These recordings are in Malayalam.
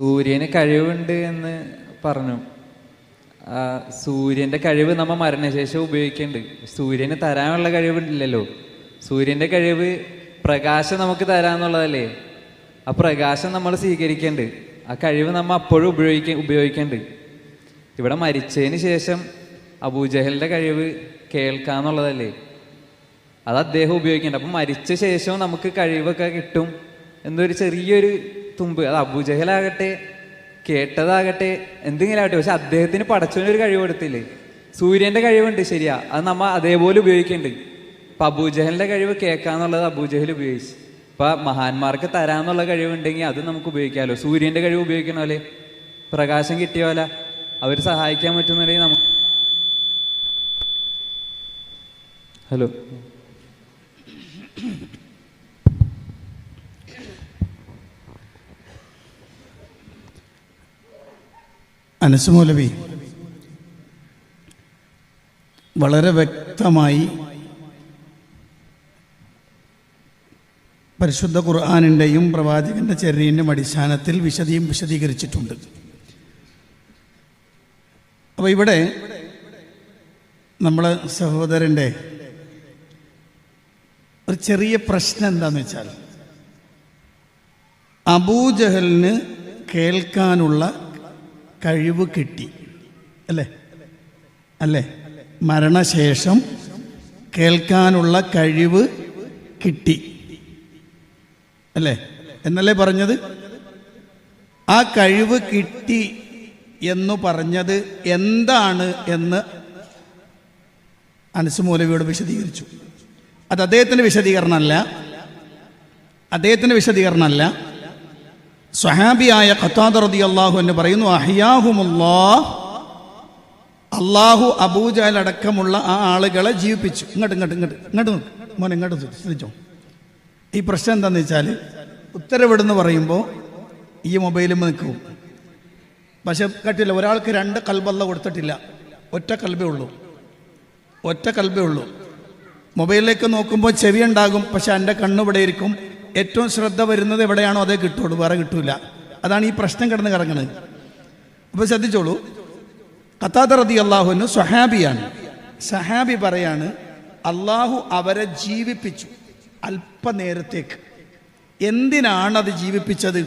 സൂര്യന് കഴിവുണ്ട് എന്ന് പറഞ്ഞു. സൂര്യന്റെ കഴിവ് നമ്മ മരണശേഷം ഉപയോഗിക്കുന്നുണ്ട് സൂര്യന് തരാനുള്ള കഴിവുണ്ടല്ലോ സൂര്യന്റെ കഴിവ് പ്രകാശം നമുക്ക് തരാന്നുള്ളതല്ലേ? ആ പ്രകാശം നമ്മൾ സ്വീകരിക്കേണ്ടത് ആ കഴിവ് നമ്മൾ അപ്പോഴും ഉപയോഗിക്ക ഉപയോഗിക്കേണ്ടത് ഇവിടെ മരിച്ചതിന് ശേഷം അബൂജഹലിന്റെ കഴിവ് കേൾക്കാന്നുള്ളതല്ലേ? അത് അദ്ദേഹം ഉപയോഗിക്കേണ്ട. അപ്പം മരിച്ച ശേഷവും നമുക്ക് കഴിവൊക്കെ കിട്ടും എന്നൊരു ചെറിയൊരു തുമ്പ്. അത് അബുജഹലാകട്ടെ കേട്ടതാകട്ടെ എന്തെങ്കിലും ആകട്ടെ. പക്ഷെ അദ്ദേഹത്തിന് പടച്ചവനൊരു കഴിവ് കൊടുത്തില്ലേ? സൂര്യന്റെ കഴിവുണ്ട് ശരിയാ. അത് നമ്മ അതേപോലെ ഉപയോഗിക്കുന്നുണ്ട് ഇപ്പൊ അബൂജഹലിന്റെ കഴിവ് കേൾക്കാന്നുള്ളത് അബൂജഹൽ ഉപയോഗിച്ചു. ഇപ്പൊ മഹാന്മാർക്ക് തരാന്നുള്ള കഴിവുണ്ടെങ്കിൽ അത് നമുക്ക് ഉപയോഗിക്കാമല്ലോ സൂര്യന്റെ കഴിവ് ഉപയോഗിക്കണ പോലെ പ്രകാശം കിട്ടിയോല അവർ സഹായിക്കാൻ പറ്റുന്നുണ്ടെങ്കിൽ നമുക്ക് ഹലോ. അനസ് വളരെ വ്യക്തമായി പരിശുദ്ധ ഖുർആാനിന്റെയും പ്രവാചകന്റെ ചെറിയന്റെയും അടിസ്ഥാനത്തിൽ വിശദീം വിശദീകരിച്ചിട്ടുണ്ട്. അപ്പോൾ ഇവിടെ നമ്മളെ സഹോദരന്റെ ഒരു ചെറിയ പ്രശ്നം എന്താണെന്ന് വെച്ചാൽ അബൂജഹലിന് കേൾക്കാനുള്ള കഴിവ് കിട്ടി. അല്ലേ? അല്ലേ? മരണശേഷം കേൾക്കാനുള്ള കഴിവ് കിട്ടി. അല്ലേ? എന്നല്ലേ പറഞ്ഞത്? ആ കഴിവ് കിട്ടി എന്ന് പറഞ്ഞത് എന്താണ് എന്ന് അനസ് മൂലവിയോട് വിശദീകരിച്ചു. അത് അദ്ദേഹത്തിന്റെ വിശദീകരണമല്ല. അദ്ദേഹത്തിന്റെ വിശദീകരണമല്ല. സ്വഹാബിയായ ഖത്താദ് റതി അള്ളാഹു എന്ന് പറയുന്നു അഹിയാഹുമുല്ലാ അള്ളാഹു അബൂജാൽ അടക്കമുള്ള ആ ആളുകളെ ജീവിപ്പിച്ചു. ഇങ്ങോട്ട് ഇങ്ങോട്ട് ഇങ്ങോട്ട് ഇങ്ങോട്ട്. മോനെ ഇങ്ങോട്ട് ശ്രദ്ധിച്ചോ? ഈ പ്രശ്നം എന്താണെന്ന് വെച്ചാൽ ഉത്തരവിടുന്ന് പറയുമ്പോൾ ഈ മൊബൈലും നിൽക്കും പക്ഷെ കട്ടില്ല ഒരാൾക്ക് രണ്ട് കൽബല്ല കൊടുത്തിട്ടില്ല. ഒറ്റ കൽബേ ഉള്ളൂ. ഒറ്റ കൽബേ ഉള്ളൂ. മൊബൈലിലേക്ക് നോക്കുമ്പോൾ ചെവി ഉണ്ടാകും പക്ഷെ എന്റെ കണ്ണിവിടെ ഇരിക്കും. ഏറ്റവും ശ്രദ്ധ വരുന്നത് എവിടെയാണോ അതേ കിട്ടുള്ളൂ വേറെ കിട്ടൂല. അതാണ് ഈ പ്രശ്നം കിടന്ന് കിടങ്ങുന്നത് അപ്പോൾ ശ്രദ്ധിച്ചോളൂ. കത്താത്ത റതി അള്ളാഹുവിന് സ്വഹാബിയാണ്. സഹാബി പറയാണ് അള്ളാഹു അവരെ ജീവിപ്പിച്ചു അല്പനേരത്തേക്ക്. എന്തിനാണ് അത് ജീവിപ്പിച്ചത്?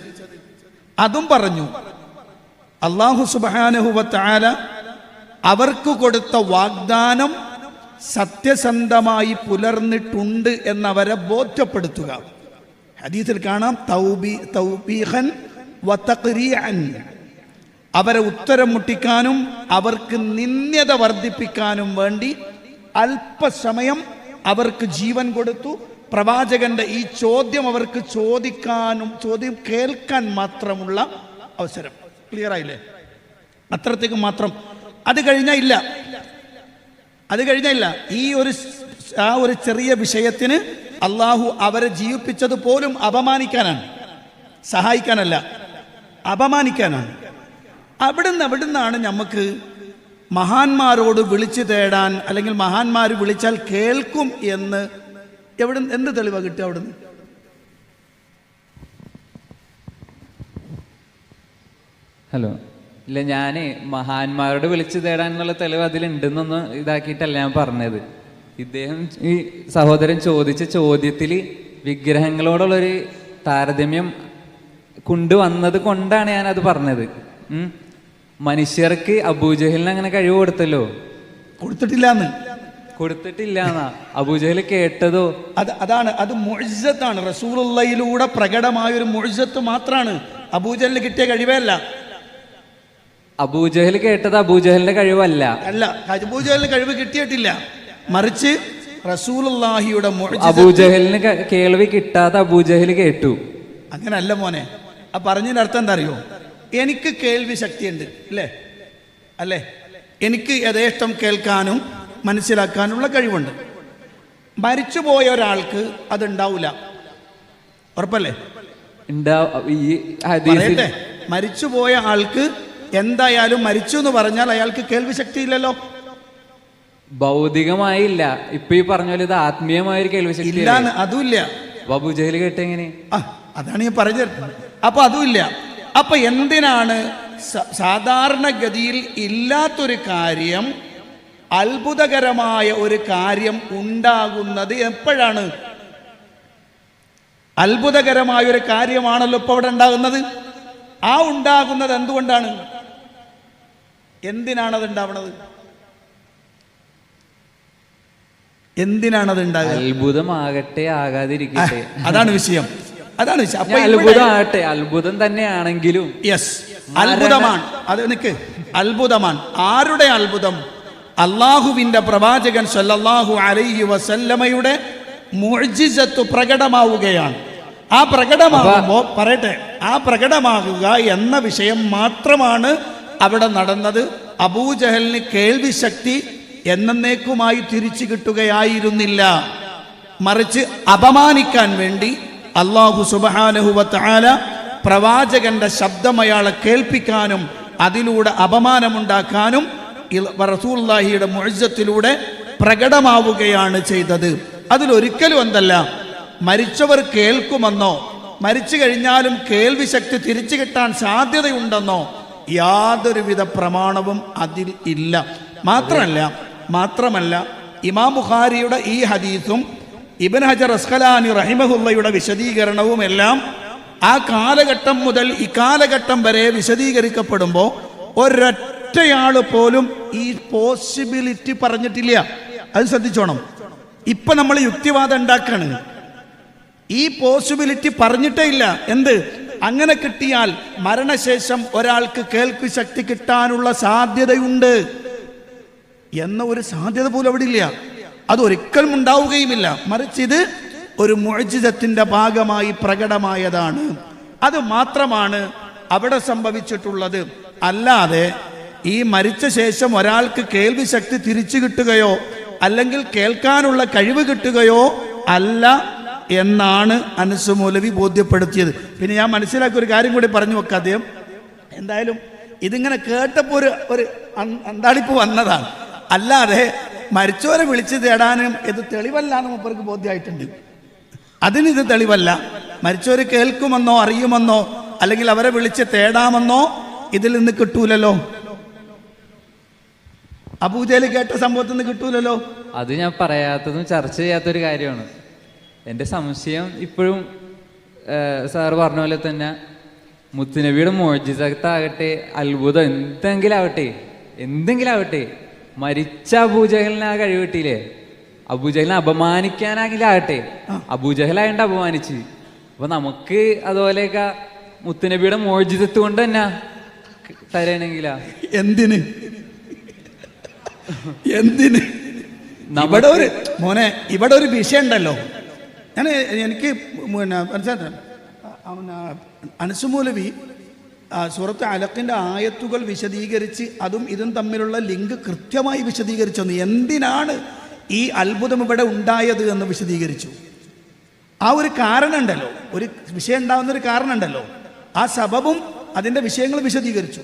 അതും പറഞ്ഞു അള്ളാഹു സുബാനഹുവത്താല അവർക്ക് കൊടുത്ത വാഗ്ദാനം സത്യസന്ധമായി പുലർന്നിട്ടുണ്ട് എന്നവരെ ബോധ്യപ്പെടുത്തുക. ഹദീസിൽ കാണാം തൗബി തൗബീഹൻ വതഖ്രീഅൻ അവരെ ഉത്തരം മുട്ടിക്കാനും അവർക്ക് നിന്ദ്യത വർദ്ധിപ്പിക്കാനും വേണ്ടി അല്പസമയം അവർക്ക് ജീവൻ കൊടുത്തു. പ്രവാചകന്റെ ഈ ചോദ്യം അവർക്ക് ചോദിക്കാനും ചോദ്യം കേൾക്കാൻ മാത്രമുള്ള അവസരം. ക്ലിയർ ആയില്ലേ? അത്രത്തേക്ക് മാത്രം. അത് കഴിഞ്ഞ ഇല്ല. അത് കഴിഞ്ഞ ഇല്ല. ഈ ഒരു ആ ഒരു ചെറിയ വിഷയത്തിന് അള്ളാഹു അവരെ ജീവിപ്പിച്ചത് പോലും അപമാനിക്കാനാണ്. സഹായിക്കാനല്ല. അപമാനിക്കാനാണ്. അവിടുന്ന് അവിടുന്നാണ് നമുക്ക് മഹാന്മാരോട് വിളിച്ചു തേടാൻ അല്ലെങ്കിൽ മഹാന്മാർ വിളിച്ചാൽ കേൾക്കും എന്ന് എവിടെ എന്ത് തെളിവാ കിട്ടുക അവിടുന്ന്? ഹലോ. ഇല്ല ഞാൻ മഹാന്മാരോട് വിളിച്ചു തേടാനുള്ള തെളിവ് അതിലുണ്ടെന്നൊന്ന് ഇതാക്കിയിട്ടല്ല ഞാൻ പറഞ്ഞത്. ഇദ്ദേഹം ഈ സഹോദരൻ ചോദിച്ച ചോദ്യത്തിൽ വിഗ്രഹങ്ങളോടുള്ളൊരു താരതമ്യം കൊണ്ടുവന്നത് കൊണ്ടാണ് ഞാൻ അത് പറഞ്ഞത് മനുഷ്യർക്ക് അബൂജഹലിന് അങ്ങനെ കഴിവ് കൊടുത്തല്ലോ? കൊടുത്തിട്ടില്ല കൊടുത്തിട്ടില്ല അബൂജഹൽ കേട്ടതോ? അത് അതാണ്. അത് മുഴുസത്താണ് റസൂലുള്ളയിലൂടെ പ്രകടമായ ഒരു മുഴുസത്ത് മാത്രമാണ് അബൂജഹലിന് കിട്ടിയ കഴിവല്ല അബൂജഹൽ കേട്ടത് അബൂജഹലിന്റെ കഴിവല്ല. അല്ല. അബൂജഹലിന് കഴിവ് കിട്ടിയിട്ടില്ല. മറിച്ച് റസൂലുള്ളാഹിയുടെ അബൂജഹലിന് കേൾവി കിട്ടാതെ അബൂജഹൽ കേട്ടു. അങ്ങനല്ല മോനെ. ആ പറഞ്ഞതിന്റെ അർത്ഥം എന്താ അറിയോ എനിക്ക് കേൾവി ശക്തിയുണ്ട് അല്ലേ? അല്ലേ? എനിക്ക് യഥേഷ്ടം കേൾക്കാനും മനസ്സിലാക്കാനുള്ള കഴിവുണ്ട്. മരിച്ചു പോയ ഒരാൾക്ക് അതുണ്ടാവില്ല ഉറപ്പല്ലേ? പറയട്ടെ. മരിച്ചുപോയ ആൾക്ക് എന്തായാലും മരിച്ചു എന്ന് പറഞ്ഞാൽ അയാൾക്ക് കേൾവി ശക്തി ഭൗതികമായില്ല. ഇപ്പൊ ഈ പറഞ്ഞ പോലെ ഇത് ആത്മീയമായ ഒരു കേൾവി ശക്തി ഇല്ലാന്ന് അതുമില്ല കേട്ട കേട്ടെങ്ങനെ ആ അതാണ് ഞാൻ പറഞ്ഞത്. അപ്പൊ അതുമില്ല. അപ്പൊ എന്തിനാണ് സാധാരണഗതിയിൽ ഇല്ലാത്തൊരു കാര്യം അത്ഭുതകരമായ ഒരു കാര്യം ഉണ്ടാകുന്നത് എപ്പോഴാണ്? അത്ഭുതകരമായ ഒരു കാര്യമാണല്ലോ ഇപ്പോൾ അവിടെ ഉണ്ടാകുന്നത്. ആ ഉണ്ടാകുന്നത് എന്തുകൊണ്ടാണ്? എന്തിനാണ് അത് ഉണ്ടാവുന്നത് എന്തിനാണ് അത് അത്ഭുതമാകട്ടെ ആകാതിരിക്കട്ടെ. അതാണ് വിഷയം. അതാണ് വിഷയം. അപ്പൊ അത്ഭുതമാകട്ടെ അത്ഭുതം തന്നെയാണെങ്കിലും യെസ് അത്ഭുതമാണ്. അത് നിക്ക്. അത്ഭുതമാണ്. ആരുടെ അത്ഭുതം? അള്ളാഹുവിന്റെ പ്രവാചകൻ സല്ലല്ലാഹു അലൈഹി വസല്ലമയുടെ മുഅ്ജിസത്ത് പ്രകടമാവുകയാണ്. ആ പ്രകടമാകുമ്പോൾ പറയട്ടെ. ആ പ്രകടമാകുക എന്ന വിഷയം മാത്രമാണ് അവിടെ നടന്നത്. അബൂജഹലിന് കേൾവി ശക്തി എന്നേക്കുമായി തിരിച്ചു കിട്ടുകയായിരുന്നില്ല. മറിച്ച് അപമാനിക്കാൻ വേണ്ടി അള്ളാഹു സുബാനഹുവത്താല പ്രവാചകന്റെ ശബ്ദം അയാളെ കേൾപ്പിക്കാനും അതിലൂടെ അപമാനമുണ്ടാക്കാനും റസൂല്ലാഹിയുടെ മുഴുജത്തിലൂടെ പ്രകടമാവുകയാണ് ചെയ്തത്. അതിലൊരിക്കലും എന്തല്ല മരിച്ചവർ കേൾക്കുമെന്നോ മരിച്ചു കഴിഞ്ഞാലും കേൾവി ശക്തി തിരിച്ചു കിട്ടാൻ സാധ്യതയുണ്ടെന്നോ യാതൊരുവിധ പ്രമാണവും അതിൽ ഇല്ല. മാത്രമല്ല മാത്രമല്ല ഇമാം ബുഖാരിയുടെ ഈ ഹദീസും ഇബൻ ഹജർ അസ്ഖലാനി റഹിമഹുല്ലയുടെ വിശദീകരണവും എല്ലാം ആ കാലഘട്ടം മുതൽ ഇക്കാലഘട്ടം വരെ വിശദീകരിക്കപ്പെടുമ്പോൾ ഒരൊറ്റയാൾ പോലും ഈ പോസിബിലിറ്റി പറഞ്ഞിട്ടില്ല. അത് ശ്രദ്ധിച്ചോണം. ഇപ്പൊ നമ്മൾ യുക്തിവാദം ഉണ്ടാക്കാണ്. ഈ പോസിബിലിറ്റി പറഞ്ഞിട്ടേ ഇല്ല. എന്ത്? അങ്ങനെ കിട്ടിയാൽ മരണശേഷം ഒരാൾക്ക് കേൾക്കു ശക്തി കിട്ടാനുള്ള സാധ്യതയുണ്ട്. എന്ന ഒരു സാധ്യത പോലും അവിടെ ഇല്ല. അത് ഒരിക്കലും ഉണ്ടാവുകയുമില്ല. മറിച്ച് ഇത് ഒരു മുഴജിതത്തിന്റെ ഭാഗമായി പ്രകടമായതാണ്. അത് മാത്രമാണ് അവിടെ സംഭവിച്ചിട്ടുള്ളത്. അല്ലാതെ ഈ മരിച്ച ശേഷം ഒരാൾക്ക് കേൾവി ശക്തി തിരിച്ചു കിട്ടുകയോ അല്ലെങ്കിൽ കേൾക്കാനുള്ള കഴിവ് കിട്ടുകയോ അല്ല എന്നാണ് അനസ് മൗലവി ബോധ്യപ്പെടുത്തിയത്. പിന്നെ ഞാൻ മനസ്സിലാക്കിയ ഒരു കാര്യം കൂടി പറഞ്ഞു വെക്കാം അദ്ദേഹം. എന്തായാലും ഇതിങ്ങനെ കേട്ടപ്പോൾ ഒരു ഒരു അന്താളിപ്പ് വന്നതാണ്. അല്ലാതെ മരിച്ചവരെ വിളിച്ച് തേടാനും ഇത് തെളിവല്ല എന്ന് മൂപ്പർക്ക് ബോധ്യമായിട്ടുണ്ട് അതിനിത് തെളിവല്ല. മരിച്ചവർ കേൾക്കുമെന്നോ അറിയുമെന്നോ അല്ലെങ്കിൽ അവരെ വിളിച്ച് തേടാമെന്നോ ഇതിൽ നിന്ന് കിട്ടൂലല്ലോ. അബൂജയിൽ കേട്ട സംഭവത്തിൽ നിന്ന് കിട്ടൂലല്ലോ. അത് ഞാൻ പറയാത്തതും ചർച്ച ചെയ്യാത്തൊരു കാര്യമാണ്. എന്റെ സംശയം ഇപ്പോഴും സാറ് പറഞ്ഞ പോലെ തന്നെ മുത്തുനബിയുടെ മോജിസത്താകട്ടെ അത്ഭുതം എന്തെങ്കിലും ആവട്ടെ എന്തെങ്കിലും ആവട്ടെ മരിച്ച അബൂജഹലിന് ആ കഴിവ് കിട്ടിയില്ലേ? അബൂജഹലിനെ അപമാനിക്കാനാകില്ല ആകട്ടെ അബൂജഹലായോണ്ട് അപമാനിച്ച്. അപ്പൊ നമുക്ക് അതുപോലെയൊക്കെ മുത്തുനബിയുടെ മോചിതത്വം കൊണ്ട് തന്നെ തരണമെങ്കിലാ എന്തിന്? എന്തിന്? ഇവിടെ ഒരു മോനെ ഇവിടെ ഒരു വിഷയം ഉണ്ടല്ലോ. ഞാൻ എനിക്ക് പിന്നെ മനസ്സിലാക്കാം അനസുമൂലവി സൂറത്ത് അലക്കിന്റെ ആയത്തുകൾ വിശദീകരിച്ച് അതും ഇതും തമ്മിലുള്ള ലിങ്ക് കൃത്യമായി വിശദീകരിച്ചു. തന്നു. എന്തിനാണ് ഈ അത്ഭുതം ഇവിടെ ഉണ്ടായത് എന്ന് വിശദീകരിച്ചു. ആ ഒരു കാരണമുണ്ടല്ലോ. ഒരു വിഷയം ഉണ്ടാകുന്ന ഒരു കാരണമുണ്ടല്ലോ. ആ സബബും അതിന്റെ വിഷയങ്ങൾ വിശദീകരിച്ചു.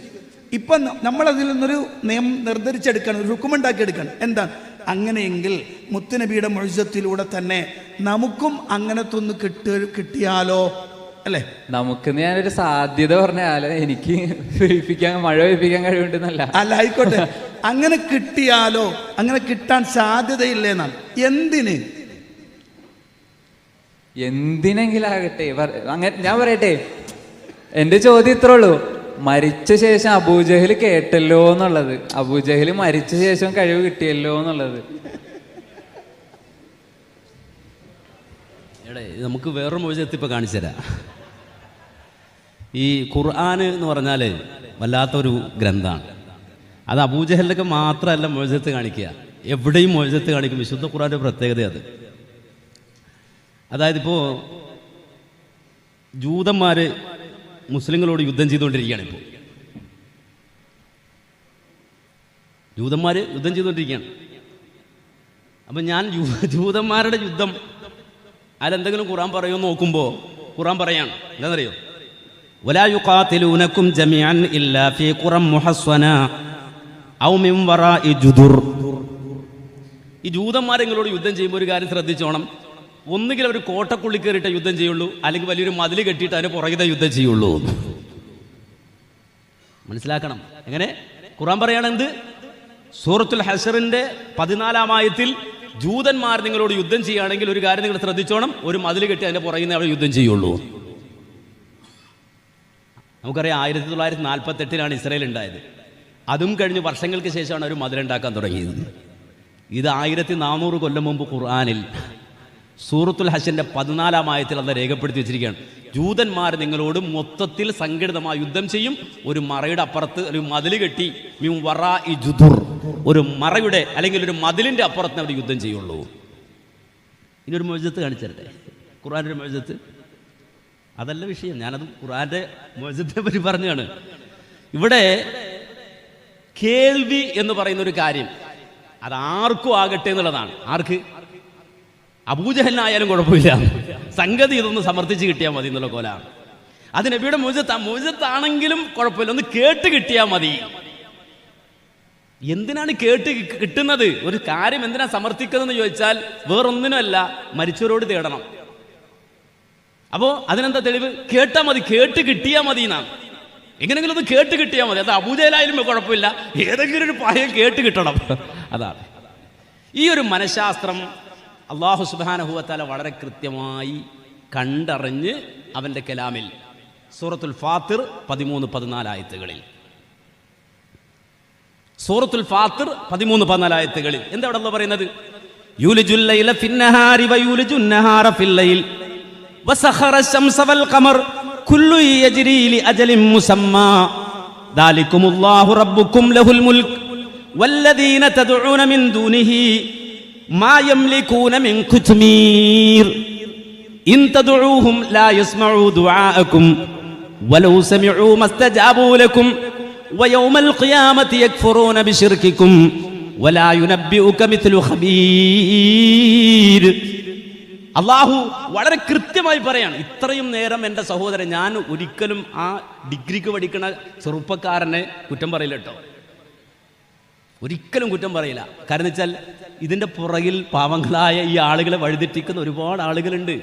ഇപ്പം നമ്മളതിൽ നിന്നൊരു നിയമം നിർദ്ധരിച്ചെടുക്കണം ഒരു ഹുക്കുമുണ്ടാക്കി എടുക്കണം എന്താണ് അങ്ങനെയെങ്കിൽ മുത്തുനബിയുടെ മൊഴിജത്തിലൂടെ തന്നെ നമുക്കും അങ്ങനത്തൊന്ന് കിട്ടിയാലോ? അല്ലേ? നമുക്ക് ഞാനൊരു സാധ്യത പറഞ്ഞാൽ എനിക്ക് പെയ്യിപ്പിക്കാൻ മഴ പെയ്പ്പിക്കാൻ കഴിവുണ്ടെന്നല്ല. അല്ല ആയിക്കോട്ടെ. അങ്ങനെ കിട്ടിയാലോ അങ്ങനെ കിട്ടാൻ സാധ്യതയില്ലേന്നാണ്. എന്തിന്? എന്തിനെങ്കിലാകട്ടെ അങ്ങനെ ഞാൻ പറയട്ടെ. എന്റെ ചോദ്യം ഇത്രേ ഉള്ളൂ. മരിച്ച ശേഷം അബൂജഹൽ കേട്ടല്ലോ എന്നുള്ളത്. അബൂജഹൽ മരിച്ച ശേഷം കഴിവ് കിട്ടിയല്ലോ എന്നുള്ളത്. എടേ നമുക്ക് വേറൊരു മോചനത്തിൽ ഇപ്പോൾ കാണിച്ചു തരാം. ഈ ഖുർആൻ എന്ന് പറഞ്ഞാൽ വല്ലാത്തൊരു ഗ്രന്ഥമാണ് അത് അബൂജഹലിലൊക്കെ മാത്രമല്ല മോചനത്ത് കാണിക്കുക. എവിടെയും മോചനത്ത് കാണിക്കും. വിശുദ്ധ ഖുർആന്റെ പ്രത്യേകത അത്. അതായത് ഇപ്പോൾ ജൂതന്മാർ മുസ്ലിങ്ങളോട് യുദ്ധം ചെയ്തുകൊണ്ടിരിക്കുകയാണ് ഇപ്പോൾ ജൂതന്മാർ യുദ്ധം ചെയ്തുകൊണ്ടിരിക്കുകയാണ്. അപ്പം ഞാൻ ജൂതന്മാരുടെ യുദ്ധം അതിലെന്തെങ്കിലും ഖുറാൻ പറയുമോ നോക്കുമ്പോൾ ഖുറാൻ പറയാണ് എന്താണെന്നറിയോ ولا يقاتلونكم جميعا إلا في قرى محصنة أو من وراء جدر ഈ ജൂതന്മാർ നിങ്ങളോട് യുദ്ധം ചെയ്യുമ്പോൾ ഒരു കാര്യം ശ്രദ്ധിച്ചോണം ഒന്നുകിൽ അവർ കോട്ടക്കുള്ളി കയറിയിട്ട് യുദ്ധം ചെയ്യുള്ളൂ അല്ലെങ്കിൽ വലിയൊരു മതിൽ കെട്ടിയിട്ട് അതിന് പുറകിതെ യുദ്ധം ചെയ്യുള്ളൂ മനസ്സിലാക്കണം എങ്ങനെ ഖുറാൻ പറയാണ് എന്ത് സൂറത്തുൽ ഹസറിന്റെ പതിനാലാം ആയത്തിൽ ജൂതന്മാർ നിങ്ങളോട് യുദ്ധം ചെയ്യുകയാണെങ്കിൽ ഒരു കാര്യം നിങ്ങൾ ശ്രദ്ധിച്ചോണം. ഒരു മതിൽ കെട്ടി അതിന്റെ പുറകിൽ അവർ യുദ്ധം ചെയ്യുള്ളൂ. നമുക്കറിയാം ആയിരത്തി തൊള്ളായിരത്തി നാൽപ്പത്തി എട്ടിലാണ് ഇസ്രയേൽ ഉണ്ടായത്. അതും കഴിഞ്ഞ് വർഷങ്ങൾക്ക് ശേഷമാണ് ഒരു മതിലുണ്ടാക്കാൻ തുടങ്ങിയത്. ഇത് ആയിരത്തി നാനൂറ് കൊല്ലം മുമ്പ് ഖുർആാനിൽ സൂറത്തുൽ ഹസന്റെ പതിനാലാം ആയത്തിൽ അത് രേഖപ്പെടുത്തി വെച്ചിരിക്കുകയാണ്. ജൂതന്മാർ നിങ്ങളോട് മൊത്തത്തിൽ സംഘടിതമായി യുദ്ധം ചെയ്യും. ഒരു മറയുടെ അപ്പുറത്ത് ഒരു മതിൽ കെട്ടി. മിൻ വറ ഇ ജുദുർ. ഒരു മറയുടെ അല്ലെങ്കിൽ ഒരു മതിലിന്റെ അപ്പുറത്ത് അവർ യുദ്ധം ചെയ്യുള്ളൂ. ഇനി ഒരു മൊഴിജത്ത് കാണിച്ചരട്ടെ? ഖുർആാന്റെ ഒരു മൊഴിജത്ത് അതല്ല വിഷയം. ഞാനത് ഖുർആന്റെ മോചത്തെ പറ്റി പറഞ്ഞാണ്. ഇവിടെ കേൾവി എന്ന് പറയുന്ന ഒരു കാര്യം അത് ആർക്കും ആകട്ടെ എന്നുള്ളതാണ്. ആർക്ക്? അബൂജഹലിനായാലും കുഴപ്പമില്ല. സംഗതി ഇതൊന്ന് സമർത്ഥിച്ച് കിട്ടിയാൽ മതി എന്നുള്ള കോലാണ്. അത് നബിയുടെ മോചത്താ മോചത്താണെങ്കിലും കുഴപ്പമില്ല. ഒന്ന് കേട്ട് കിട്ടിയാൽ മതി. എന്തിനാണ് കേട്ട് കിട്ടുന്നത്? ഒരു കാര്യം എന്തിനാ സമർത്ഥിക്കുന്നതെന്ന് ചോദിച്ചാൽ വേറൊന്നിനുമല്ല മരിച്ചവരോട് തേടണം. അപ്പോ അതിനെന്താ തെളിവ്? കേട്ടാ മതി കേട്ട് കിട്ടിയാ മതി എന്നാണ് എങ്ങനെങ്കിലും ഒന്ന് കേട്ട് കിട്ടിയാൽ മതി. അത് അബൂജയിലായാലും കുഴപ്പമില്ല. ഏതെങ്കിലും ഒരു പായം കേട്ട് കിട്ടണം. അതാണ്. ഈ ഒരു മനഃശാസ്ത്രം അള്ളാഹു സുബാനഹുവത്താല വളരെ കൃത്യമായി കണ്ടറിഞ്ഞ് അവന്റെ കലാമിൽ സൂറത്തുൽ ഫാത്തിർ പതിമൂന്ന് പതിനാലായത്തുകളിൽ സൂറത്തുൽ ഫാത്തിർ പതിമൂന്ന് പതിനാലായത്തുകളിൽ എന്താ അവിടെ പറയുന്നത്? യൂലിജുൽ ലൈല ഫിന്നഹാരി വയൂലിജുൻ നഹാറ ഫിൽ ലൈൽ وسخر الشمس والقمر كل يجري لأجل مسمى ذلكم الله ربكم له الملك والذين تدعون من دونه ما يملكون من قطمير إن تدعوهم لا يسمعوا دعاءكم ولو سمعوا ما استجابوا لكم ويوم القيامة يكفرون بشرككم ولا ينبئك مثل خبير അള്ളാഹു വളരെ കൃത്യമായി പറയാണ് ഇത്രയും നേരം എൻ്റെ സഹോദരൻ ഞാൻ ഒരിക്കലും ആ ഡിഗ്രിക്ക് പഠിക്കുന്ന ചെറുപ്പക്കാരനെ കുറ്റം പറയില്ല കേട്ടോ ഒരിക്കലും കുറ്റം പറയില്ല കാരണം വെച്ചാൽ ഇതിൻ്റെ പുറകിൽ പാവങ്ങളായ ഈ ആളുകളെ വഴിതെറ്റിക്കുന്ന ഒരുപാട് ആളുകളുണ്ട്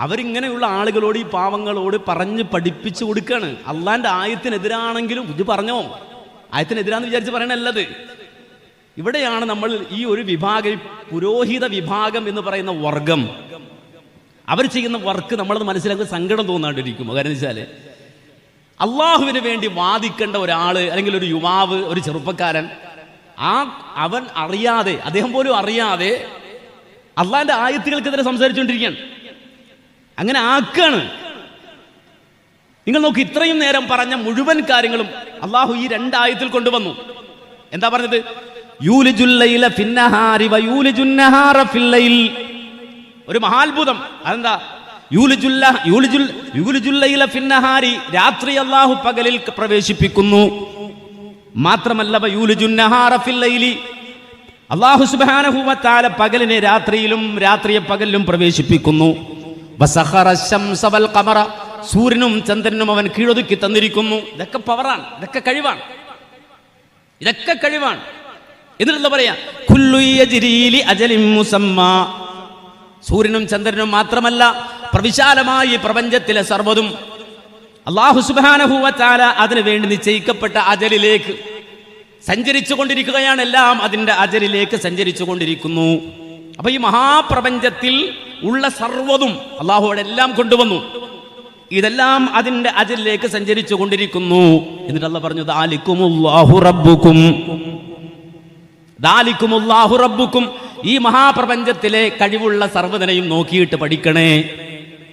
അവരിങ്ങനെയുള്ള ആളുകളോട് ഈ പാവങ്ങളോട് പറഞ്ഞ് പഠിപ്പിച്ചു കൊടുക്കുകയാണ് അള്ളാന്റെ ആയത്തിനെതിരാണെങ്കിലും ഇത് പറഞ്ഞോ? ആയത്തിനെതിരാന്ന് വിചാരിച്ച് പറയണല്ലത്. ഇവിടെയാണ് നമ്മൾ ഈ ഒരു വിഭാഗം പുരോഹിത വിഭാഗം എന്ന് പറയുന്ന വർഗം. അവർ ചെയ്യുന്ന വർക്ക് നമ്മളത് മനസ്സിലാക്കി സങ്കടം തോന്നാണ്ടിരിക്കും. കാരണം വെച്ചാൽ അള്ളാഹുവിന് വേണ്ടി വാദിക്കേണ്ട ഒരാൾ അല്ലെങ്കിൽ ഒരു യുവാവ് ഒരു ചെറുപ്പക്കാരൻ ആ അവൻ അറിയാതെ അദ്ദേഹം പോലും അറിയാതെ അള്ളാഹിന്റെ ആയത്തുകൾക്കെതിരെ സംസാരിച്ചുകൊണ്ടിരിക്കുകയാണ് അങ്ങനെ ആക്കാണ്. നിങ്ങൾ നോക്ക് ഇത്രയും നേരം പറഞ്ഞ മുഴുവൻ കാര്യങ്ങളും അള്ളാഹു ഈ രണ്ടായത്തിൽ കൊണ്ടുവന്നു. എന്താ പറഞ്ഞത്? ഒരു മഹാത്ഭുതം. അതെന്താ? രാത്രി അള്ളാഹു പകലിൽ പ്രവേശിപ്പിക്കുന്നു. മാത്രമല്ല അള്ളാഹു തആല പകലിനെ രാത്രിയിലും രാത്രിയെ പകലിലും പ്രവേശിപ്പിക്കുന്നു. സൂര്യനും ചന്ദ്രനും അവൻ കീഴൊതുക്കി തന്നിരിക്കുന്നു. ഇതൊക്കെ പവറാണ് ഇതൊക്കെ കഴിവാണ്. ഇതൊക്കെ കഴിവാണ്. എന്നിട്ട് പറയാ? സൂര്യനും ചന്ദ്രനും മാത്രമല്ല പ്രവിശാലമായ പ്രപഞ്ചത്തിലെ സർവതും. അള്ളാഹു സുബാനഹുവത്താല അതിനു വേണ്ടി നിശ്ചയിക്കപ്പെട്ട അജലിലേക്ക് സഞ്ചരിച്ചു കൊണ്ടിരിക്കുകയാണ് എല്ലാം അതിന്റെ അജലിലേക്ക് സഞ്ചരിച്ചു കൊണ്ടിരിക്കുന്നു അപ്പൊ ഈ മഹാപ്രപഞ്ചത്തിൽ ഉള്ള സർവതും അള്ളാഹുവിടെ എല്ലാം കൊണ്ടുവന്നു. ഇതെല്ലാം അതിന്റെ അതിലേക്ക് സഞ്ചരിച്ചു കൊണ്ടിരിക്കുന്നു. എന്നിട്ട് അല്ല പറഞ്ഞു ദാലിക്കുമുല്ലാഹു റബ്ബുക്കും. ഈ മഹാപ്രപഞ്ചത്തിലെ കഴിവുള്ള സർവതനെയും നോക്കിയിട്ട് പഠിക്കണേ.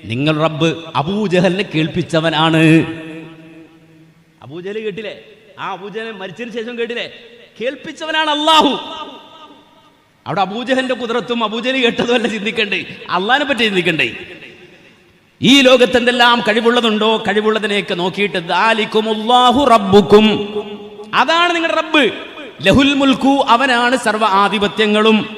നിങ്ങൾ റബ്ബ് അബൂജഹലിനെ കേൾപ്പിച്ചവനാണ്. അബൂജഹൽ കേട്ടില്ലേ? ആ അബൂജഹൽ മരിച്ചതിന് ശേഷം കേട്ടില്ലേ? കേൾപ്പിച്ചവനാണ് അള്ളാഹു അവിടെ അബൂജഹന്റെ കുതിരത്തും അബൂജലി കേട്ടതും അല്ല ചിന്തിക്കണ്ടേ. അള്ളഹാനെ പറ്റി ചിന്തിക്കണ്ടേ. ഈ ലോകത്തെന്തെല്ലാം കഴിവുള്ളതുണ്ടോ? കഴിവുള്ളതിനെയൊക്കെ നോക്കിയിട്ട് റബ്ബുക്കും. അതാണ് നിങ്ങളുടെ റബ്ബ്. ലഹുൽ മുൽക്കു അവനാണ് സർവ ആധിപത്യങ്ങളും.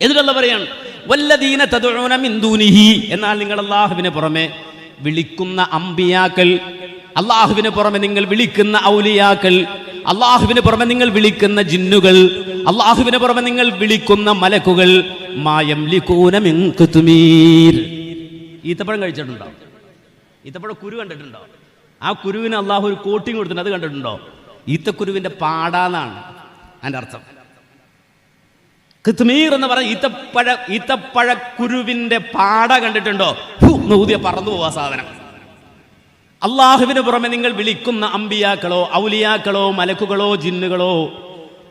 എന്നിട്ടല്ല പറയാണ് വല്ലദീന തദ്ഉന മിൻ ദൂനിഹി എന്നാൽ നിങ്ങൾ അള്ളാഹുവിന് പുറമെ വിളിക്കുന്ന അമ്പിയാക്കൽ അള്ളാഹുവിന് പുറമെ നിങ്ങൾ വിളിക്കുന്ന ഔലിയാക്കൾ അള്ളാഹുവിന് പുറമെ നിങ്ങൾ വിളിക്കുന്ന ജിന്നുകൾ അള്ളാഹുവിന് പുറമെ നിങ്ങൾ വിളിക്കുന്ന മലക്കുകൾ മായം ഖുത്മീർ ഈത്തപ്പഴം കഴിച്ചിട്ടുണ്ടോ ഈത്തപ്പഴം കുരു കണ്ടിട്ടുണ്ടോ ആ കുരുവിന് അള്ളാഹു ഒരു കോട്ടിങ് കൊടുത്തിട്ടുണ്ട്. അത് കണ്ടിട്ടുണ്ടോ? ഈത്തക്കുരുവിന്റെ പാടാന്നാണ് അതിന്റെ അർത്ഥം. കിത്മീർ എന്ന് പറഞ്ഞ ഈത്തപ്പഴ ഈത്തപ്പഴക്കുരുവിന്റെ പാട കണ്ടിട്ടുണ്ടോ? ഊതിയ പറന്നു പോവാ സാധനം. അള്ളാഹുവിന് പുറമെ നിങ്ങൾ വിളിക്കുന്ന അമ്പിയാക്കളോ ഔലിയാക്കളോ മലക്കുകളോ ജിന്നുകളോ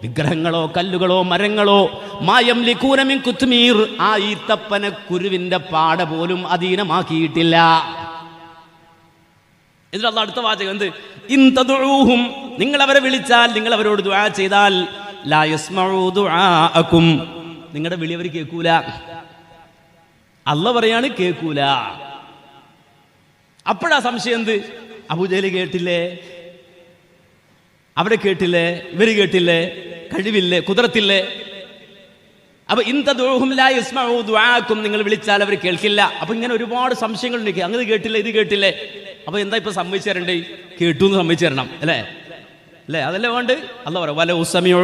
വിഗ്രഹങ്ങളോ കല്ലുകളോ മരങ്ങളോ മായം ലിഖൂനമിൻ കുത്മീർ ആ ഈത്തപ്പന കുരുവിന്റെ പാട പോലും അധീനമാക്കിയിട്ടില്ല. എന്നിട്ട് അടുത്ത വാചകം എന്ത്? ഇന്തൂഹും നിങ്ങൾ അവരെ വിളിച്ചാൽ നിങ്ങൾ അവരോട് ദുആ ചെയ്താൽ നിങ്ങളുടെ വിളി അവർ കേൾക്കൂല. അല്ല പറയാണ് കേൾക്കൂല. അപ്പോഴാ സംശയം എന്ത്? അബുജലി കേട്ടില്ലേ? അവരെ കേട്ടില്ലേ? ഇവർ കേട്ടില്ലേ? കഴിവില്ലേ? കുതിരത്തില്ലേ? അപ്പൊ ഇന്ത നിങ്ങൾ വിളിച്ചാൽ അവർ കേൾക്കില്ല. അപ്പൊ ഇങ്ങനെ ഒരുപാട് സംശയങ്ങൾ ഉണ്ട് അങ്ങനെ കേട്ടില്ല? ഇത് കേട്ടില്ലേ? അപ്പൊ എന്താ ഇപ്പൊ സമ്മതിച്ചു തരണ്ടേ? കേട്ടു എന്ന് സമ്മതിച്ചു തരണം. അല്ലേ? അല്ലേ? അതല്ലേ വേണ്ട അല്ല പറ വല ഉസമയോ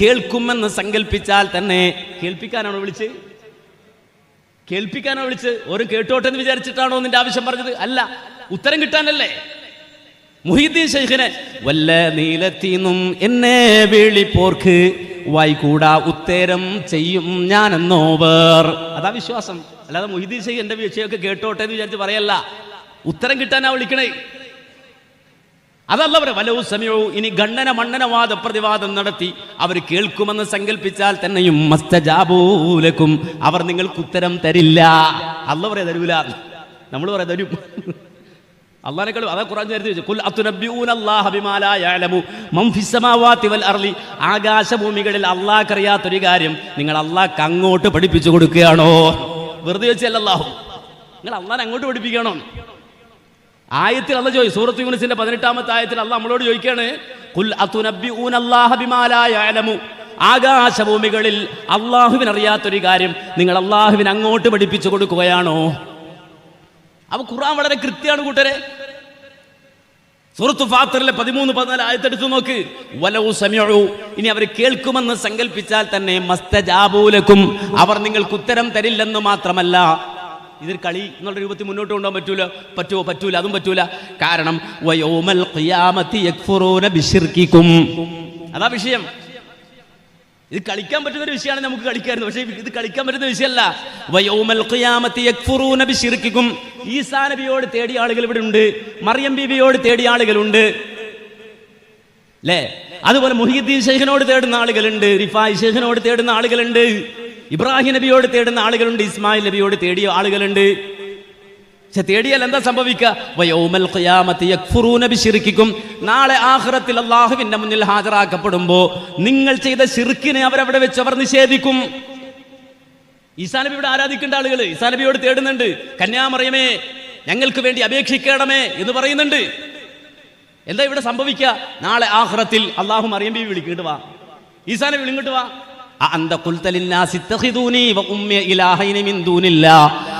കേൾക്കുമെന്ന് സങ്കല്പിച്ചാൽ തന്നെ. കേൾപ്പിക്കാനാണോ വിളിച്ച് കേൾപ്പിക്കാനോ വിളിച്ച് ഒരു കേട്ടോട്ടെ എന്ന് വിചാരിച്ചിട്ടാണോ നിന്റെ ആവശ്യം പറഞ്ഞത്? അല്ല. ഉത്തരം കിട്ടാനല്ലേ? മുഹിദ്ദീൻ ശൈഖിനെ വല്ല നീലത്തീന്നും എന്നെ വിളിപ്പോർക്ക് വായിക്കൂടാ ഉത്തരം ചെയ്യും ഞാൻ ഞാനെന്നോവർ. അതാ വിശ്വാസം. അല്ലാതെ മുഹിദ്ദീൻ ശൈഖ് എന്റെ വിഷയമൊക്കെ കേട്ടോട്ടെ എന്ന് വിചാരിച്ച് പറയല്ല. ഉത്തരം കിട്ടാനാ വിളിക്കണേ. അതല്ല അവരെ വലവും സമയവും ഇനി ഗണ്ണന മണ്ണനവാദ പ്രതിവാദം നടത്തി. അവർ കേൾക്കുമെന്ന് സങ്കല്പിച്ചാൽ തന്നെയും മസ്തജാബൂലക്കും അവർ നിങ്ങൾക്ക് ഉത്തരം തരില്ല. അല്ല പറയാ തരൂല. നമ്മൾ പറയാ തരും. അല്ലാഹ മൻ വൽ അർളി ആകാശഭൂമികളിൽ അള്ളാഹ് അറിയാത്തൊരു കാര്യം നിങ്ങൾ അള്ളാഹ്ക്ക് അങ്ങോട്ട് പഠിപ്പിച്ചു കൊടുക്കുകയാണോ? വെറുതെ വെച്ചല്ല അല്ലാഹു. നിങ്ങൾ അള്ളാഹ് അങ്ങോട്ട് പഠിപ്പിക്കണോ ആയത്തിൽ അല്ല ചോദിച്ചു. സൂറത്ത് യൂണിസിന്റെ പതിനെട്ടാമത്തെ ആയത്തിൽ അല്ല നമ്മളോട് ചോദിക്കാണ് കുൽ അത്തുനബ്ബിഊന അറിയാത്തൊരു ആകാശഭൂമികളിൽ കാര്യം നിങ്ങൾ അള്ളാഹുവിന് അങ്ങോട്ട് പഠിപ്പിച്ചു കൊടുക്കുകയാണോ? അപ്പൊ ഖുറാൻ വളരെ കൃത്യമാണ് കൂട്ടരെ. സുഹൃത്തു ഫാത്തറിലെ പതിമൂന്ന് പതിനാല് ആയത്തെടുത്ത് നോക്ക്. വലവു സമയു ഇനി അവർ കേൾക്കുമെന്ന് സങ്കല്പിച്ചാൽ തന്നെ മസ്തജാബൂലക്കും. അവർ നിങ്ങൾക്ക് ഉത്തരം തരില്ലെന്ന് മാത്രമല്ല ഇതൊരു കളി എന്നുള്ള രൂപത്തിൽ മുന്നോട്ട് കൊണ്ടുപോകാൻ പറ്റൂല. പറ്റുമോ പറ്റൂല. അതും പറ്റൂല. കാരണം വയോമൽ ബിശിർക്കിക്കും അതാ വിഷയം. ഇത് കളിക്കാൻ പറ്റുന്ന ഒരു വിഷയമാണ് നമുക്ക് കളിക്കായിരുന്നു പക്ഷേ ഇത് കളിക്കാൻ പറ്റുന്ന വിഷയമല്ല. വയോമൽ ബിശിർക്കിക്കും ഈസാ നബിയോട് തേടിയ ആളുകൾ ഇവിടെ ഉണ്ട്. മറിയം ബീബിയോട് തേടിയ ആളുകളുണ്ട് അല്ലേ അതുപോലെ മുഹിദ്ദീൻ ഷെയ്ഖിനോട് തേടുന്ന ആളുകളുണ്ട് റിഫായ് ഷെയ്ഖിനോട് തേടുന്ന ആളുകളുണ്ട് ഇബ്രാഹിം നബിയോട് തേടുന്ന ആളുകളുണ്ട് ഇസ്മായിൽ നബിയോട് തേടിയ ആളുകളുണ്ട്. പക്ഷെ തേടിയാൽ എന്താ ബിശിർക്കിക്കും. നാളെ ആഹ്റത്തിൽ അള്ളാഹുവിന്റെ മുന്നിൽ ഹാജരാക്കപ്പെടുമ്പോ നിങ്ങൾ ചെയ്ത ശിർക്കിനെ അവരവിടെ വെച്ച് അവർ നിഷേധിക്കും. ഈസാ നബി ഇവിടെ ആരാധിക്കേണ്ട ആളുകൾ? ഈസാ നബിയോട് തേടുന്നുണ്ട്. കന്യാമറിയമേ ഞങ്ങൾക്ക് വേണ്ടി അപേക്ഷിക്കണമേ എന്ന് പറയുന്നുണ്ട്. എന്താ ഇവിടെ സംഭവിക്കുക? നാളെ ആഹ്റത്തിൽ അള്ളാഹു മറിയം ബീവി വിളിക്കിട്ട് വാ. ഈസാനെ നബി വാ.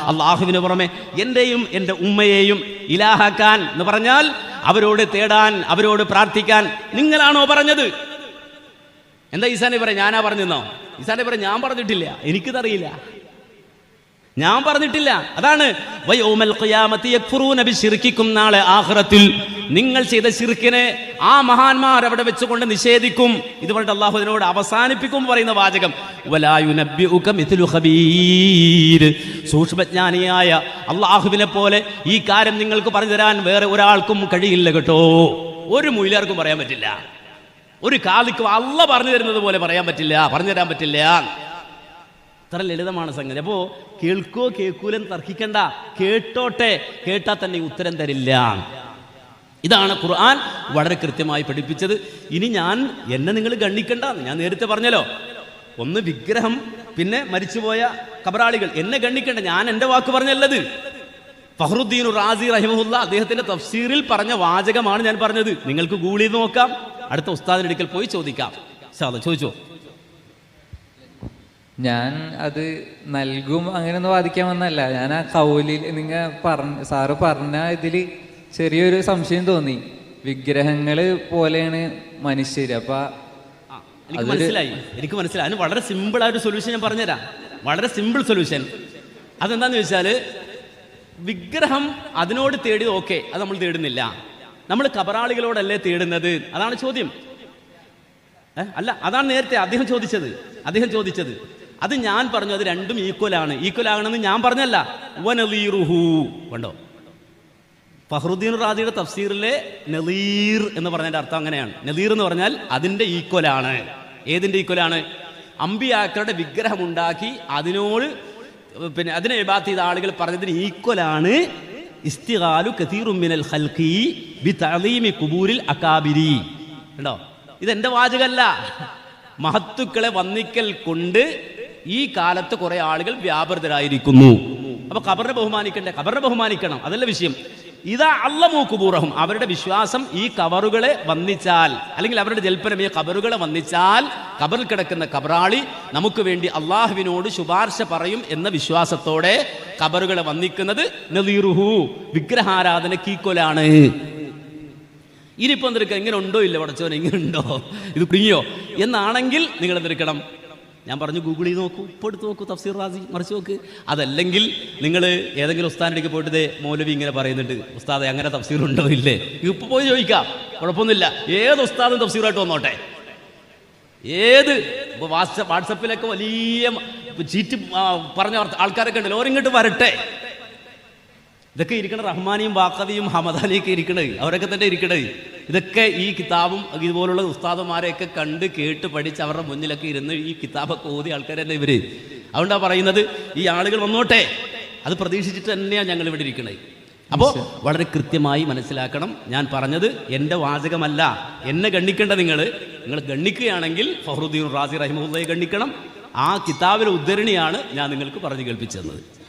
അള്ളാഹുവിന് പുറമെ എന്റെയും എന്റെ ഉമ്മയെയും ഇലാഹാക്കാൻ എന്ന് പറഞ്ഞാൽ അവരോട് തേടാൻ അവരോട് പ്രാർത്ഥിക്കാൻ നിങ്ങളാണോ പറഞ്ഞത്? എന്താ ഈസാനെ പറയാം ഞാനാ പറഞ്ഞെന്നോ ഈസാനെ പറയാം ഞാൻ പറഞ്ഞിട്ടില്ല. എനിക്കിതറിയില്ല. ഞാൻ പറഞ്ഞിട്ടില്ല. അതാണ്. നാളെ ആഹ്റത്തിൽ നിങ്ങൾ ചെയ്ത ശിർക്കിനെ ആ മഹാന്മാർ അവിടെ വെച്ചുകൊണ്ട് നിഷേധിക്കും. ഇത് പറഞ്ഞിട്ട് അള്ളാഹുദിനോട് അവസാനിപ്പിക്കും പറയുന്ന വാചകം. സൂക്ഷ്മജ്ഞാനിയായ അള്ളാഹുവിനെ പോലെ ഈ കാര്യം നിങ്ങൾക്ക് പറഞ്ഞു തരാൻ വേറെ ഒരാൾക്കും കഴിയില്ല കേട്ടോ. ഒരു മൂല്യാർക്കും പറയാൻ പറ്റില്ല. ഒരു കാലിക്കും അല്ല പറഞ്ഞു തരുന്നത് പോലെ പറയാൻ പറ്റില്ല. പറഞ്ഞു തരാൻ പറ്റില്ല. അത്ര ലളിതമാണ് സംഗതി. അപ്പോൾ കേൾക്കോ കേൾക്കൂലെന്ന് തർക്കിക്കണ്ട. കേട്ടോട്ടെ കേട്ടാൽ തന്നെ ഉത്തരം തരില്ല. ഇതാണ് ഖുർആൻ വളരെ കൃത്യമായി പഠിപ്പിച്ചത്. ഇനി ഞാൻ എന്നെ നിങ്ങൾ ഗണ്ണിക്കണ്ട. ഞാൻ നേരത്തെ പറഞ്ഞല്ലോ. ഒന്ന് വിഗ്രഹം പിന്നെ മരിച്ചുപോയ കബറാളികൾ. എന്നെ ഗണ്ണിക്കണ്ട. ഞാൻ എന്റെ വാക്ക് പറഞ്ഞല്ലത്. ഫഹറുദ്ദീൻ റാസി റഹിമുല്ല അദ്ദേഹത്തിന്റെ തഫ്സീറിൽ പറഞ്ഞ വാചകമാണ് ഞാൻ പറഞ്ഞത്. നിങ്ങൾക്ക് ഗൂളി നോക്കാം. അടുത്ത ഉസ്താദിന്റെ അടുക്കൽ പോയി ചോദിക്കാം. ചോദിച്ചോ? ഞാൻ അത് നൽകും അങ്ങനെയൊന്നും വാദിക്കാൻ വന്നല്ല ഞാൻ ആ കൗലിൽ നിങ്ങൾ പറഞ്ഞ സാറ് പറഞ്ഞ ഇതിൽ ചെറിയൊരു സംശയം തോന്നി. വിഗ്രഹങ്ങൾ പോലെയാണ് മനുഷ്യർ അപ്പൊ മനസ്സിലായി. എനിക്ക് മനസ്സിലായി. അതിന് വളരെ സിമ്പിൾ ആയ ഒരു സൊല്യൂഷൻ ഞാൻ പറഞ്ഞുതരാം. വളരെ സിമ്പിൾ സൊല്യൂഷൻ അതെന്താന്ന് ചോദിച്ചാൽ വിഗ്രഹം അതിനോട് തേടിയത് ഓക്കെ അത് നമ്മൾ തേടുന്നില്ല. നമ്മൾ കബറാളികളോടല്ലേ തേടുന്നത്? അതാണ് ചോദ്യം. അല്ല അതാണ് നേരത്തെ അദ്ദേഹം ചോദിച്ചത്. അദ്ദേഹം ചോദിച്ചത്. അത് ഞാൻ പറഞ്ഞു അത് രണ്ടും ഈക്വൽ ആണ്. ഈക്വൽ ആകണമെന്ന് ഞാൻ പറഞ്ഞല്ല. വനലീറുഹു. കണ്ടോ? ഫഹ്റുദ്ദീൻ റാദിയുടെ തഫ്സീറിലെ നലീർ എന്ന് പറഞ്ഞതിന്റെ അർത്ഥം അങ്ങനെയാണ്. നലീർ എന്ന് പറഞ്ഞാൽ ആണ്. ഏതിന്റെ ഈക്വൽ ആണ്? അമ്പിയാക്കളുടെ വിഗ്രഹം ഉണ്ടാക്കി അതിനോട് പിന്നെ അതിനെ വിഭാഗത്ത് ചെയ്ത ആളുകൾ പറഞ്ഞതിന് ഈക്വൽ ആണ്. ഇസ്തിഹാലു കതീറുമിനൽ ഖൽഖി ബി തലീമി കുബൂരിൽ അകാബിരി. കേട്ടോ ഇതെന്റെ വാചകമല്ല മഹത്തുക്കളെ വന്നിക്കൽ കൊണ്ട് ഈ കാലത്ത് കുറെ ആളുകൾ വ്യാപൃതരായിരിക്കുന്നു. അപ്പൊ ഖബറിനെ ബഹുമാനിക്കണ്ടേ? ഖബറിനെ ബഹുമാനിക്കണം. അതല്ല വിഷയം. ഇതാ അള്ളമൂ കുബൂറഹും. അവരുടെ വിശ്വാസം ഈ കവറുകളെ വന്നിച്ചാൽ അല്ലെങ്കിൽ അവരുടെ ജൽപ്പനം ഈ കബറുകളെ വന്നിച്ചാൽ കബറിൽ കിടക്കുന്ന കബറാളി നമുക്ക് വേണ്ടി അള്ളാഹുവിനോട് ശുപാർശ പറയും എന്ന വിശ്വാസത്തോടെ കബറുകളെ വന്നിക്കുന്നത് നദീറുഹു വിഗ്രഹാരാധന കീക്കൊലാണ്. ഇനിയിപ്പോൾ എന്തെടുക്കുക ഇങ്ങനെ ഉണ്ടോ ഇല്ല പടച്ചോൻ ഇങ്ങനെ ഉണ്ടോ? ഇത് കുടുങ്ങിയോ? എന്നാണെങ്കിൽ നിങ്ങൾ എന്തെടുക്കണം? ഞാൻ പറഞ്ഞു ഗൂഗിളിൽ നോക്കൂ ഇപ്പോൾ എടുത്ത് നോക്കൂ തഫ്സീർ റാസി മറിച്ച് നോക്ക്. അതല്ലെങ്കിൽ നിങ്ങൾ ഏതെങ്കിലും ഉസ്താദിലേക്ക് പോയിട്ട് മൗലവി ഇങ്ങനെ പറയുന്നുണ്ട് ഉസ്താദെ അങ്ങനെ തഫ്സീർ ഉണ്ടോ ഇല്ലേ? ഇപ്പോൾ പോയി ചോദിക്കാം. കുഴപ്പമൊന്നുമില്ല. ഏത് ഉസ്താദും തഫ്സീറായിട്ട് വന്നോട്ടെ. ഏത് ഇപ്പോൾ വാട്സപ്പ് വാട്സപ്പിലൊക്കെ വലിയ ചീറ്റ് പറഞ്ഞ ആൾക്കാരൊക്കെ ഉണ്ടല്ലോ ഓരിങ്ങോട്ട് വരട്ടെ. ഇതൊക്കെ ഇരിക്കണ റഹ്മാനിയും വാക്കതിയും ഹമദാനിയൊക്കെ ഇരിക്കണത്. അവരൊക്കെ തന്നെ ഇരിക്കണത്. ഇതൊക്കെ ഈ കിതാബും ഇതുപോലുള്ള ഉസ്താദന്മാരെയൊക്കെ കണ്ട് കേട്ട് പഠിച്ച് അവരുടെ മുന്നിലൊക്കെ ഇരുന്ന് ഈ കിതാബൊക്കെ ഓതി തന്നെ ഇവർ? അതുകൊണ്ടാണ് പറയുന്നത് ഈ ആളുകൾ വന്നോട്ടെ. അത് പ്രതീക്ഷിച്ചിട്ട് തന്നെയാണ് ഞങ്ങൾ ഇവിടെ ഇരിക്കണത് അപ്പോൾ വളരെ കൃത്യമായി മനസ്സിലാക്കണം. ഞാൻ പറഞ്ഞത് എന്റെ വാചകമല്ല. എന്നെ ഗണ്ണിക്കേണ്ട നിങ്ങൾ. നിങ്ങൾ ഗണ്ണിക്കുകയാണെങ്കിൽ ഫഹറുദ്ദീൻ റാസി റഹിമുള്ളയെ ഗണ്ണിക്കണം. ആ കിതാബിലെ ഉദ്ധരണിയാണ് ഞാൻ നിങ്ങൾക്ക് പറഞ്ഞു കേൾപ്പിച്ചു തന്നത്.